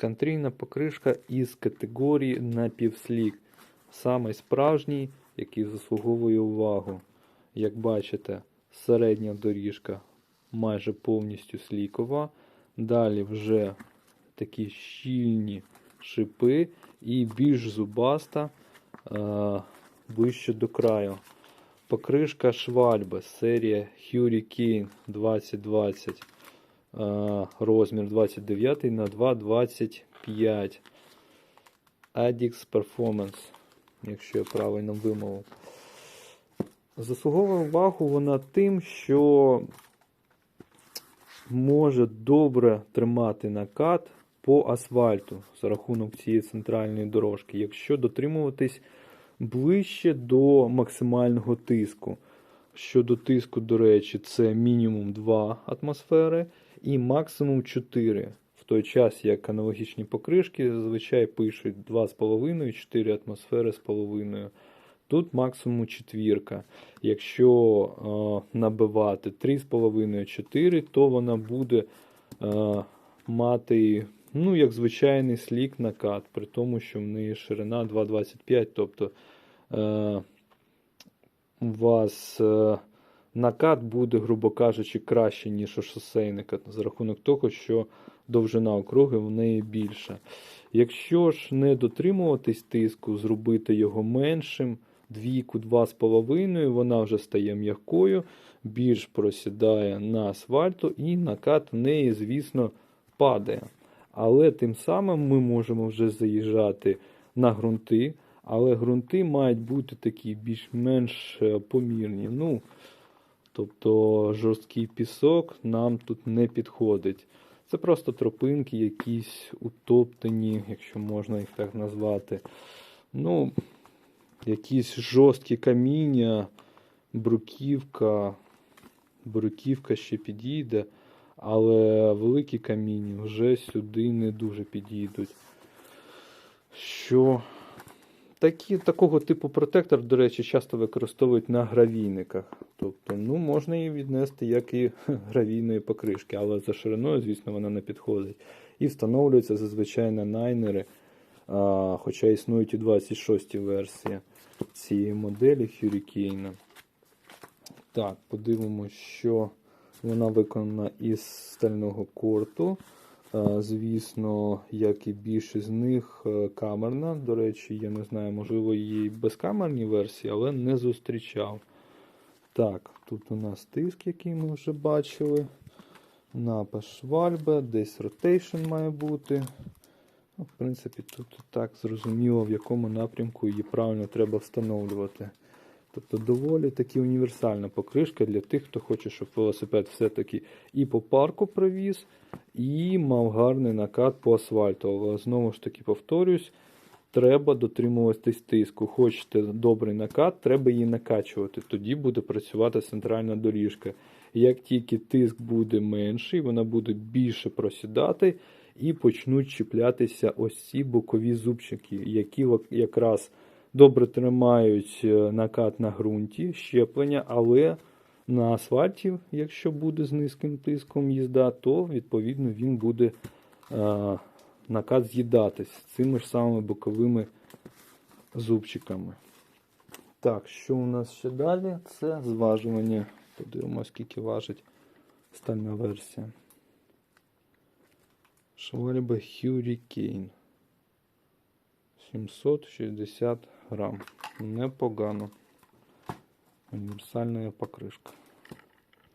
Контрійна покришка із категорії напівслік. Саме справжній, який заслуговує увагу. Як бачите, середня доріжка майже повністю слікова. Далі вже такі щільні шипи і більш зубаста е, ближче до краю. Покришка Швальби, серія Hurricane 2020, е, розмір 29 на 2,25. Adix Performance, якщо я правильно вимовив. Заслуговує увагу вона тим, що може добре тримати накат по асфальту за рахунок цієї центральної дорожки, якщо дотримуватись ближче до максимального тиску. Щодо тиску, до речі, це мінімум 2 атмосфери і максимум 4. В той час, як аналогічні покришки зазвичай пишуть 2,5-4 атмосфери з половиною. Тут максимум четвірка. Якщо е, набивати 3,5-4, то вона буде е, мати, ну, як звичайний слік накат, при тому, що в неї ширина 2,25, тобто е, у вас е, накат буде, грубо кажучи, краще, ніж у шосейника, за рахунок того, що довжина округи в неї більша. Якщо ж не дотримуватись тиску, зробити його меншим, двійку 2,5, вона вже стає м'якою, більш просідає на асфальту, і накат в неї, звісно, падає. Але тим самим ми можемо вже заїжджати на ґрунти, але ґрунти мають бути такі більш-менш е, помірні. Ну, тобто жорсткий пісок нам тут не підходить. Це просто тропинки, якісь утоптані, якщо можна їх так назвати. Ну, якісь жорсткі каміння, бруківка. Бруківка ще підійде, але великі каміння вже сюди не дуже підійдуть. Що такі, такого типу протектор, до речі, часто використовують на гравійниках. Тобто, ну, можна її віднести як і гравійної покришки, але за шириною, звісно, вона не підходить. І встановлюється зазвичай на найнери. А, хоча існують і 26 версії цієї моделі Hurricane. Так, подивимося, що вона виконана із стального корту. А, Звісно, як і більшість з них е, камерна. До речі, я не знаю, можливо, і безкамерні версії, але не зустрічав. Так, тут у нас тиск, який ми вже бачили. Напас швальба, десь ротейшн має бути. Ну, В принципі, тут так зрозуміло, в якому напрямку її правильно треба встановлювати. Тобто доволі таки універсальна покришка для тих, хто хоче, щоб велосипед все-таки і по парку привіз, і мав гарний накат по асфальту. Але знову ж таки повторюсь, треба дотримуватись тиску. Хочете добрий накат, треба її накачувати. Тоді буде працювати центральна доріжка. Як тільки тиск буде менший, вона буде більше просідати і почнуть чіплятися ось ці бокові зубчики, які якраз добре тримають е, накат на ґрунті, щеплення, але на асфальті, якщо буде з низьким тиском їзда, то відповідно він буде е, накат з'їдатись цими ж самими боковими зубчиками. Так, що у нас ще далі? Це зважування. Подивимося, скільки важить стальна версія. Швальба Hurricane. 760 грам. Непогано. Універсальна покришка.